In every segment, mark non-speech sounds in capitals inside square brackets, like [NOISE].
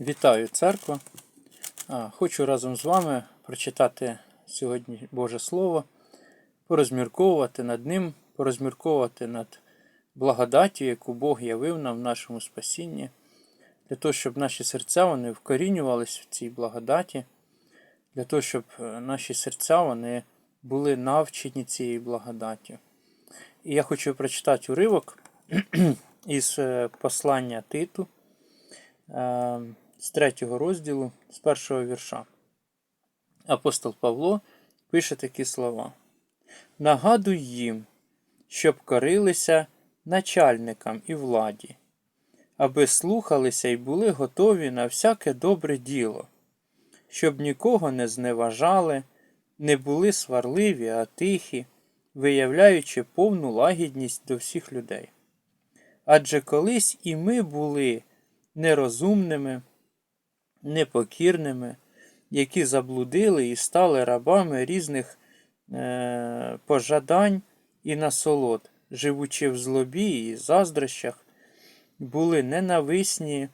Вітаю церква. Хочу разом з вами прочитати сьогодні Боже Слово, порозмірковувати над ним, порозмірковувати над благодаттю, яку Бог явив нам в нашому спасінні, для того, щоб наші серця вони вкорінювалися в цій благодаті, для того, щоб е, наші серця вони були навчені цією благодаттю. І я хочу прочитати уривок [CLEARS THROAT] із е, послання Титу е, з третього розділу, з першого вірша. Апостол Павло пише такі слова: Нагадуй їм, щоб корилися начальникам і владі, аби слухалися і були готові на всяке добре діло, щоб нікого не зневажали, не були сварливі, а тихі, виявляючи повну лагідність до всіх людей. Адже колись і ми були нерозумними, непокірними, які заблудили і стали рабами різних е, пожадань і насолод, живучи в злобі і заздрощах, були ненависні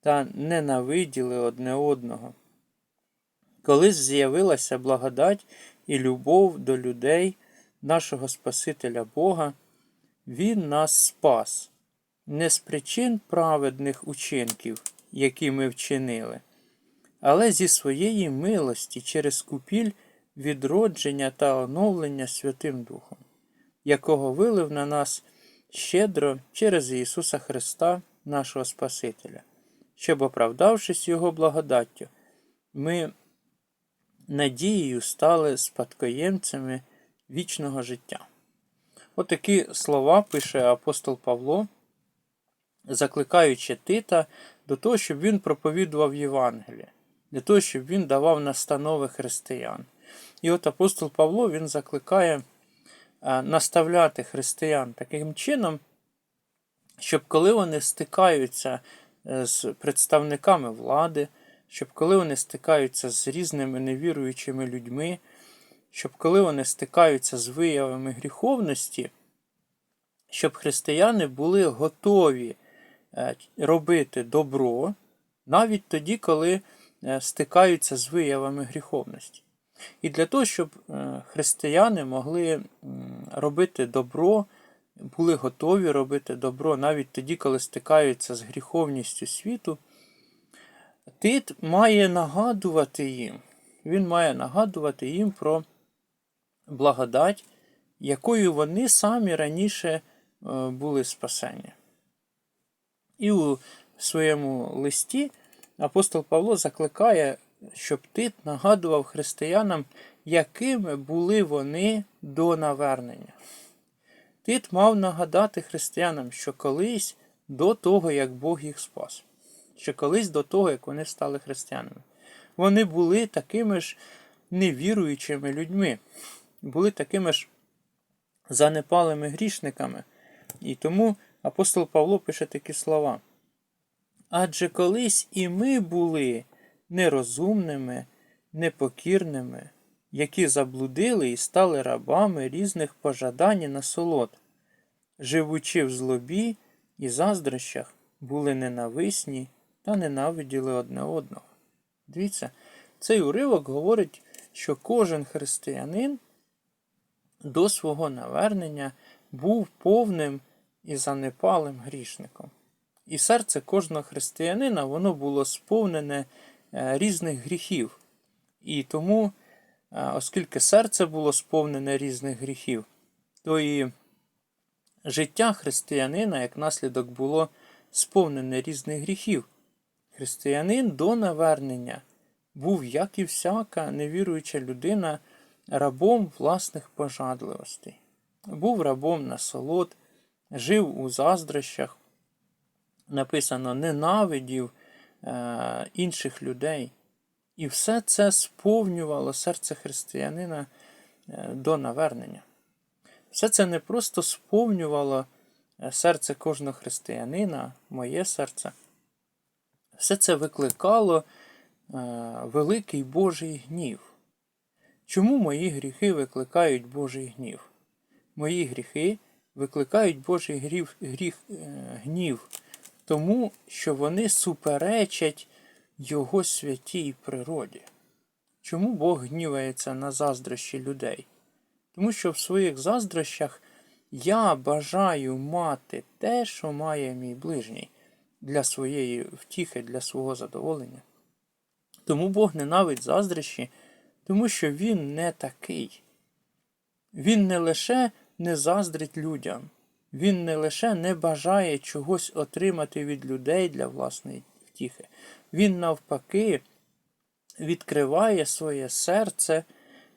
та ненавиділи одне одного. Колись з'явилася благодать і любов до людей, нашого Спасителя Бога, Він нас спас не з причин праведних учинків, які ми вчинили, але зі своєї милості через купіль відродження та оновлення Святим Духом, якого вилив на нас щедро через Ісуса Христа, нашого Спасителя, щоб, оправдавшись Його благодаттю, ми надією стали спадкоємцями вічного життя. Отакі слова пише апостол Павло закликаючи Тита до того, щоб він проповідував Євангеліє, для того, щоб він давав настанови християн. І от апостол Павло він закликає е, наставляти християн таким чином, щоб коли вони стикаються е, з представниками влади, щоб коли вони стикаються з різними невіруючими людьми, щоб коли вони стикаються з виявами гріховності, щоб християни були готові робити добро навіть тоді, коли е, стикаються з виявами гріховності. І для того, щоб е, християни могли робити добро, були готові робити добро навіть тоді, коли стикаються з гріховністю світу, Тит має нагадувати їм, він має нагадувати їм про благодать, якою вони самі раніше були спасені. І у своєму листі апостол Павло закликає, щоб Тит нагадував християнам, якими були вони до навернення. Тит мав нагадати християнам, що колись до того, як Бог їх спас, що колись до того, як вони стали християнами, вони були такими ж невіруючими людьми, були такими ж занепалими грішниками. І тому апостол Павло пише такі слова. Адже колись і ми були нерозумними, непокірними, які заблудили і стали рабами різних пожадань і насолод, живучи в злобі і заздрощах, були ненависні та ненавиділи одне одного. Дивіться, цей уривок говорить, що кожен християнин до свого навернення був повним і занепалим грішником. І серце кожного християнина воно було сповнене е, різних гріхів. І тому, е, оскільки серце було сповнене різних гріхів, то і життя християнина, як наслідок, було сповнене різних гріхів. Християнин до навернення був, як і всяка невіруюча людина, рабом власних пожадливостей, був рабом насолод жив у заздрощах, написано, ненавидів е, інших людей. І все це сповнювало серце християнина е, до навернення. Все це не просто сповнювало е, серце кожного християнина, моє серце. Все це викликало е, великий Божий гнів. Чому мої гріхи викликають Божий гнів? Мої гріхи викликають Божий гріх, гріх, е, гнів, тому що вони суперечать Його святій природі. Чому Бог гнівається на заздрощі людей? Тому що в своїх заздрощах я бажаю мати те, що має мій ближній для своєї втіхи, для свого задоволення. Тому Бог ненавидить заздрощі, тому що Він не такий. Він не лише не заздрить людям, він не лише не бажає чогось отримати від людей для власної втіхи. Він навпаки відкриває своє серце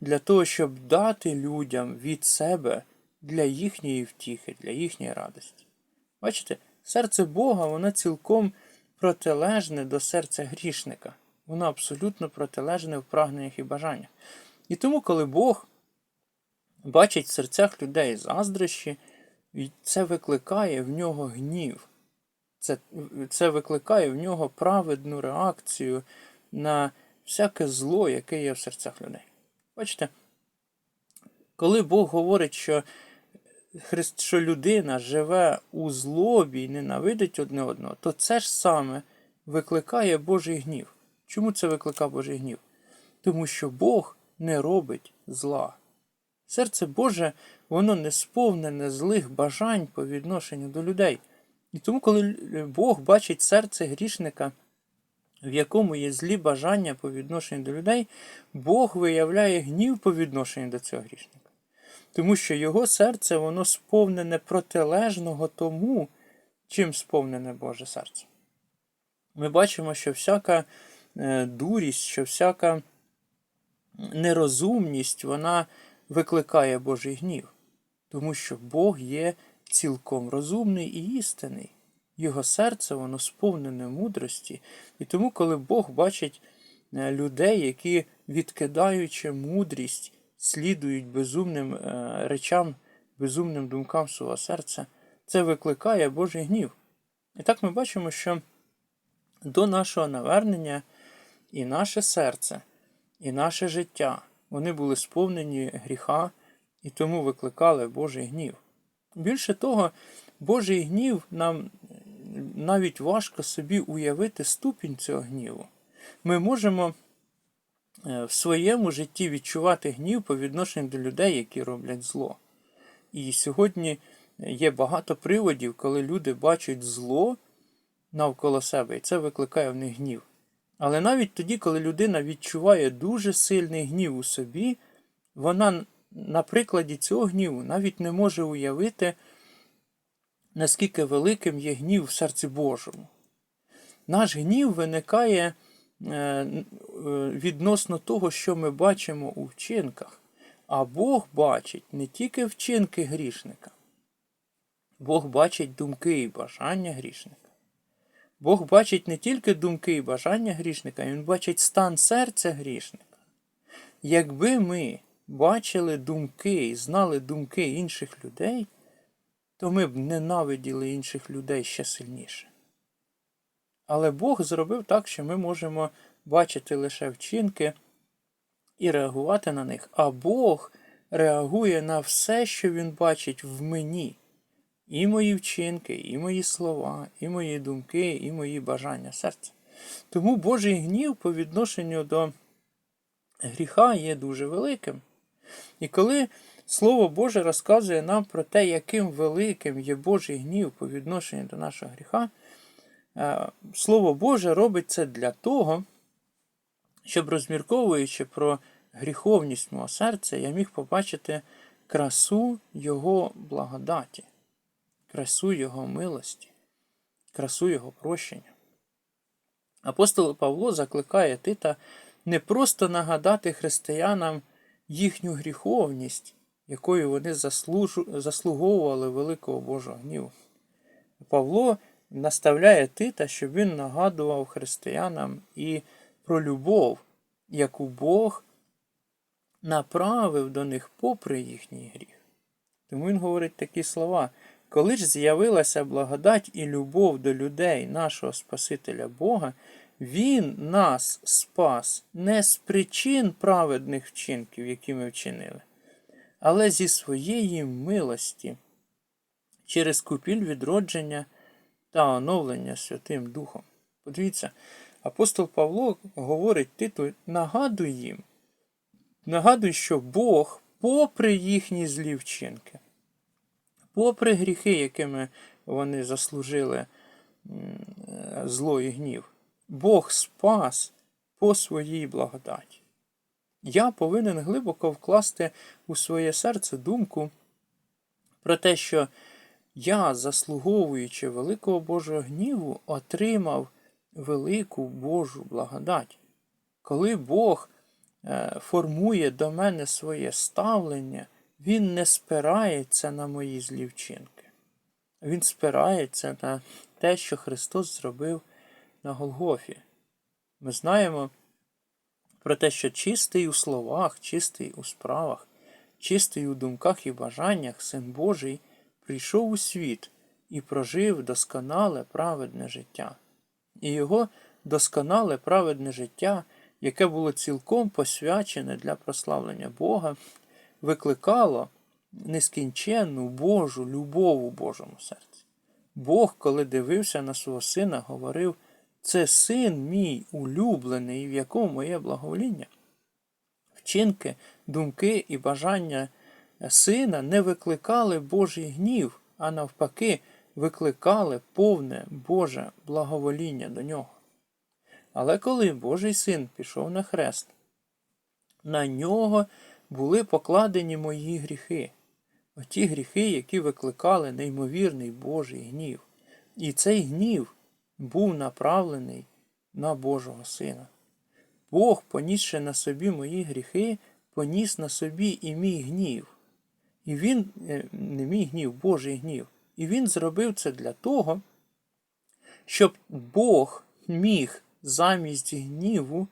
для того, щоб дати людям від себе для їхньої втіхи, для їхньої радості. Бачите, серце Бога, воно цілком протилежне до серця грішника. Воно абсолютно протилежне в прагненнях і бажаннях. І тому, коли Бог бачить в серцях людей заздрощі, це викликає в нього гнів. Це, Це викликає в нього праведну реакцію на всяке зло, яке є в серцях людей. Бачите, коли Бог говорить, що Христ, що людина живе у злобі і ненавидить одне одного, то це ж саме викликає Божий гнів. Чому це викликає Божий гнів? Тому що Бог не робить зла. Серце Боже, воно не сповнене злих бажань по відношенню до людей. І тому, коли Бог бачить серце грішника, в якому є злі бажання по відношенню до людей, Бог виявляє гнів по відношенню до цього грішника. Тому що його серце воно сповнене протилежного тому, чим сповнене Боже серце. Ми бачимо, що всяка е, дурість, що всяка нерозумність, вона викликає Божий гнів, тому що Бог є цілком розумний і істинний. Його серце воно сповнене мудрості. І тому, коли Бог бачить е, людей, які, відкидаючи мудрість, слідують безумним е, речам, безумним думкам свого серця, це викликає Божий гнів. І так ми бачимо, що до нашого навернення і наше серце, і наше життя вони були сповнені гріха і тому викликали Божий гнів. Більше того, Божий гнів нам навіть важко собі уявити ступінь цього гніву. Ми можемо е, в своєму житті відчувати гнів по відношенню до людей, які роблять зло. І сьогодні є багато приводів, коли люди бачать зло навколо себе, і це викликає в них гнів. Але навіть тоді, коли людина відчуває дуже сильний гнів у собі, вона на прикладі цього гніву навіть не може уявити, наскільки великим є гнів в серці Божому. Наш гнів виникає е, відносно того, що ми бачимо у вчинках. А Бог бачить не тільки вчинки грішника, Бог бачить думки і бажання грішника. Бог бачить не тільки думки і бажання грішника, Він бачить стан серця грішника. Якби ми бачили думки і знали думки інших людей, то ми б ненавиділи інших людей ще сильніше. Але Бог зробив так, що ми можемо бачити лише вчинки і реагувати на них, а Бог реагує на все, що Він бачить в мені. І мої вчинки, і мої слова, і мої думки, і мої бажання серця. Тому Божий гнів по відношенню до гріха є дуже великим. І коли Слово Боже розказує нам про те, яким великим є Божий гнів по відношенню до нашого гріха, е, Слово Боже робить це для того, щоб розмірковуючи про гріховність мого серця, я міг побачити красу Його благодаті красу Його милості, красу Його прощення. Апостол Павло закликає Тита не просто нагадати християнам їхню гріховність, якою вони заслуговували великого Божого гніву. Павло наставляє Тита, щоб він нагадував християнам і про любов, яку Бог направив до них попри їхній гріх. Тому він говорить такі слова. Коли ж з'явилася благодать і любов до людей, нашого Спасителя Бога, Він нас спас не з причин праведних вчинків, які ми вчинили, але зі своєї милості через купіль відродження та оновлення Святим Духом. Подивіться, апостол Павло говорить Титу, нагадуй їм, нагадуй, що Бог, попри їхні злі вчинки, попри гріхи, якими вони заслужили е, зло і гнів, Бог спас по своїй благодаті. Я повинен глибоко вкласти у своє серце думку про те, що я, заслуговуючи великого Божого гніву, отримав велику Божу благодать. Коли Бог е, формує до мене своє ставлення, Він не спирається на мої злі вчинки. Він спирається на те, що Христос зробив на Голгофі. Ми знаємо про те, що чистий у словах, чистий у справах, чистий у думках і бажаннях Син Божий прийшов у світ і прожив досконале праведне життя. І його досконале праведне життя, яке було цілком посвячене для прославлення Бога, викликало нескінченну Божу любов у Божому серці. Бог, коли дивився на свого сина, говорив: це син мій улюблений, в якому моє благовоління. Вчинки, думки і бажання сина не викликали Божий гнів, а навпаки, викликали повне Боже благовоління до нього. Але коли Божий син пішов на хрест, на нього були покладені мої гріхи, оті гріхи, які викликали неймовірний Божий гнів. І цей гнів був направлений на Божого Сина. Бог, понісши на собі мої гріхи, поніс на собі і мій гнів. І він, е, не мій гнів, Божий гнів. І він зробив це для того, щоб Бог міг замість гніву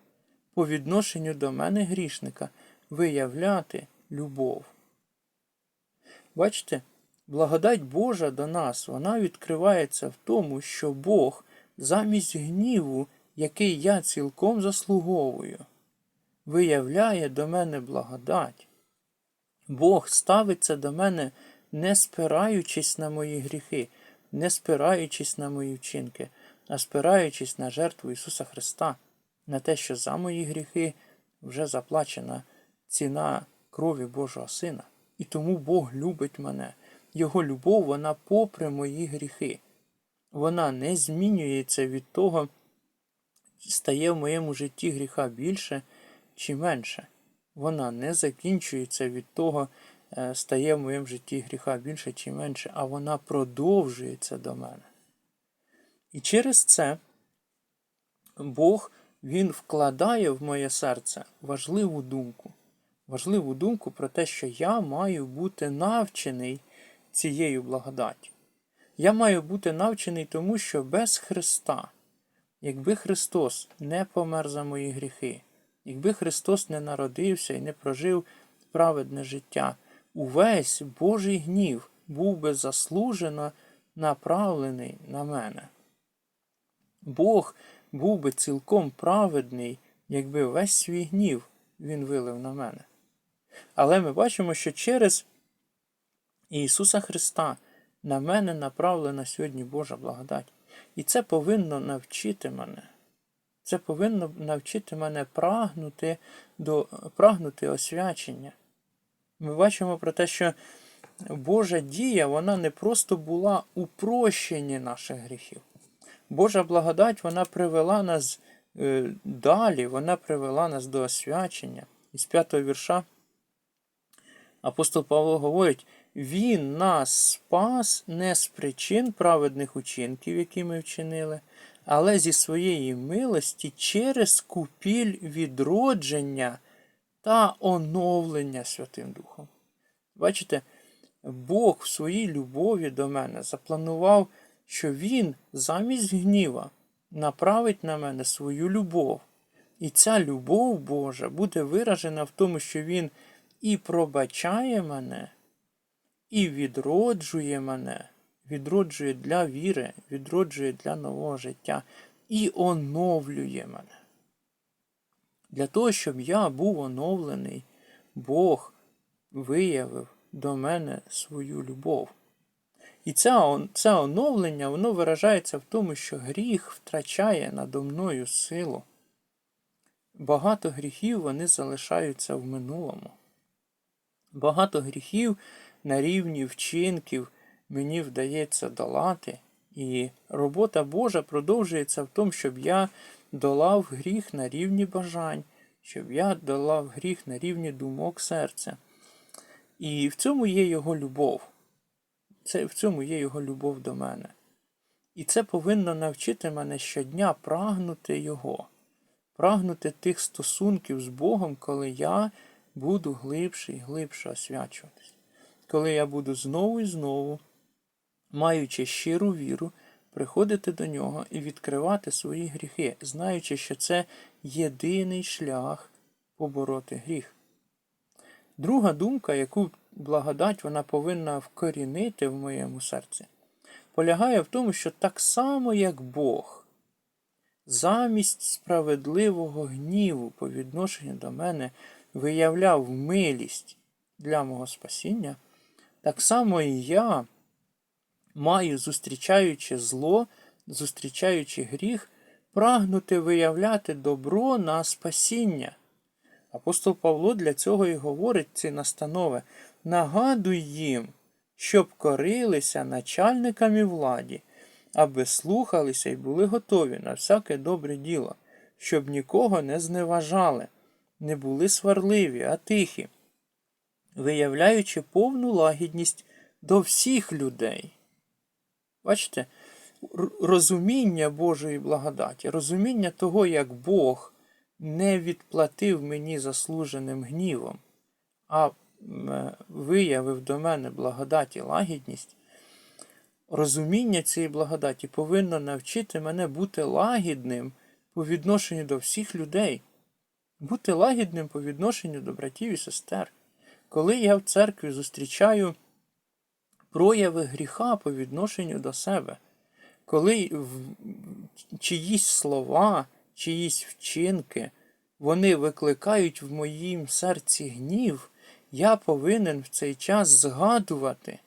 по відношенню до мене грішника виявляти любов. Бачите, благодать Божа до нас, вона відкривається в тому, що Бог замість гніву, який я цілком заслуговую, виявляє до мене благодать. Бог ставиться до мене, не спираючись на мої гріхи, не спираючись на мої вчинки, а спираючись на жертву Ісуса Христа, на те, що за мої гріхи вже заплачена ціна крові Божого Сина. І тому Бог любить мене. Його любов, вона попри мої гріхи. Вона не змінюється від того, стає в моєму житті гріха більше чи менше. Вона не закінчується від того, е, стає в моєму житті гріха більше чи менше, а вона продовжується до мене. І через це Бог Він вкладає в моє серце важливу думку. Важливу думку про те, що я маю бути навчений цією благодаттю. Я маю бути навчений тому, що без Христа, якби Христос не помер за мої гріхи, якби Христос не народився і не прожив праведне життя, увесь Божий гнів був би заслужено направлений на мене. Бог був би цілком праведний, якби весь свій гнів він вилив на мене. Але ми бачимо, що через Ісуса Христа на мене направлена сьогодні Божа благодать. І це повинно навчити мене. Це повинно навчити мене прагнути до прагнути освячення. Ми бачимо про те, що Божа дія вона не просто була у прощенні наших гріхів. Божа благодать вона привела нас е, далі, вона привела нас до освячення. Із п'ятого вірша апостол Павло говорить: Він нас спас не з причин праведних учинків, які ми вчинили, але зі своєї милості через купіль відродження та оновлення Святим Духом. Бачите, Бог в своїй любові до мене запланував, що Він замість гніва направить на мене свою любов. І ця любов Божа буде виражена в тому, що Він і пробачає мене, і відроджує мене, відроджує для віри, відроджує для нового життя і оновлює мене. Для того, щоб я був оновлений, Бог виявив до мене свою любов. І це, це оновлення воно виражається в тому, що гріх втрачає надо мною силу. Багато гріхів вони залишаються в минулому. Багато гріхів на рівні вчинків мені вдається долати, і робота Божа продовжується в тому, щоб я долав гріх на рівні бажань, щоб я долав гріх на рівні думок серця. І в цьому є його любов. Це, в цьому є його любов до мене. І це повинно навчити мене щодня прагнути Його, прагнути тих стосунків з Богом, коли я буду глибше і глибше освячуватись. Коли я буду знову і знову, маючи щиру віру, приходити до нього і відкривати свої гріхи, знаючи, що це єдиний шлях побороти гріх. Друга думка, яку благодать вона повинна вкорінити в моєму серці, полягає в тому, що так само, як Бог, замість справедливого гніву по відношенню до мене виявляв милість для мого спасіння, так само і я маю, зустрічаючи зло, зустрічаючи гріх, прагнути виявляти добро на спасіння. Апостол Павло для цього і говорить ці настанови. Нагадуй їм, щоб корилися начальникам і владі, аби слухалися і були готові на всяке добре діло, щоб нікого не зневажали, не були сварливі, а тихі, виявляючи повну лагідність до всіх людей. Бачите, розуміння Божої благодаті, розуміння того, як Бог не відплатив мені заслуженим гнівом, а виявив до мене благодаті лагідність, розуміння цієї благодаті повинно навчити мене бути лагідним по відношенню до всіх людей, бути лагідним по відношенню до братів і сестер. Коли я в церкві зустрічаю прояви гріха по відношенню до себе, коли чиїсь слова, чиїсь вчинки, вони викликають в моїм серці гнів, я повинен в цей час згадувати,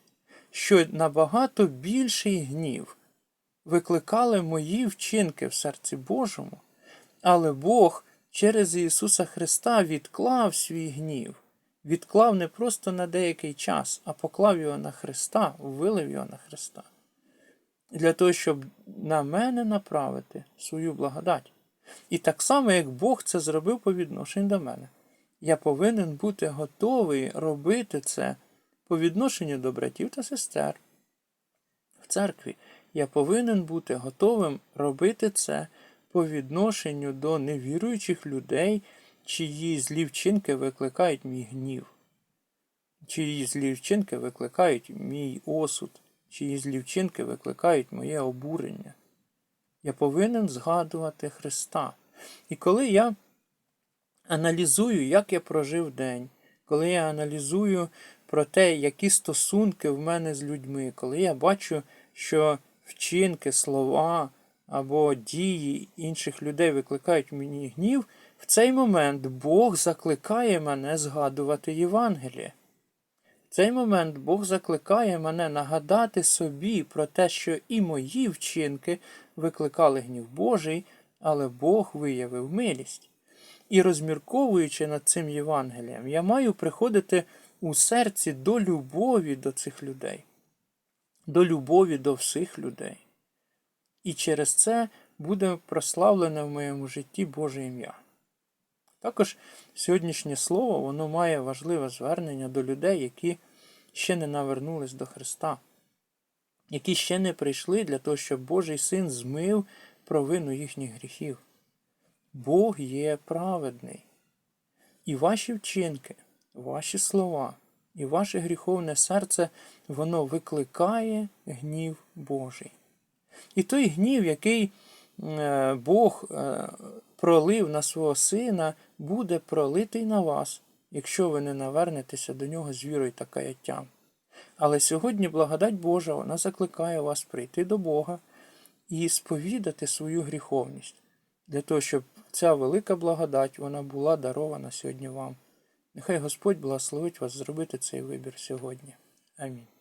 що набагато більший гнів викликали мої вчинки в серці Божому, але Бог через Ісуса Христа відклав свій гнів, відклав не просто на деякий час, а поклав його на Христа, вилив його на Христа. Для того, щоб на мене направити свою благодать. І так само, як Бог це зробив по відношенню до мене. Я повинен бути готовий робити це по відношенню до братів та сестер. В церкві я повинен бути готовим робити це по відношенню до невіруючих людей, чиї злі вчинки викликають мій гнів, чиї злі вчинки викликають мій осуд, чиї злі вчинки викликають моє обурення. Я повинен згадувати Христа. І коли я аналізую, як я прожив день, коли я аналізую про те, які стосунки в мене з людьми, коли я бачу, що вчинки, слова або дії інших людей викликають мені гнів, в цей момент Бог закликає мене згадувати Євангеліє. В цей момент Бог закликає мене нагадати собі про те, що і мої вчинки викликали гнів Божий, але Бог виявив милість. І розмірковуючи над цим Євангелієм, я маю приходити у серці до любові до цих людей, до любові до всіх людей. І через це буде прославлене в моєму житті Боже ім'я. Також сьогоднішнє слово воно має важливе звернення до людей, які ще не навернулись до Христа, які ще не прийшли для того, щоб Божий син змив провину їхніх гріхів. Бог є праведний. І ваші вчинки, ваші слова і ваше гріховне серце, воно викликає гнів Божий. І той гнів, який е, Бог е, пролив на свого сина, буде пролитий на вас, якщо ви не навернетеся до нього з вірою та каяттям. Але сьогодні благодать Божа вона закликає вас прийти до Бога і сповідати свою гріховність, для того, щоб ця велика благодать вона була дарована сьогодні вам. Нехай Господь благословить вас зробити цей вибір сьогодні. Амінь.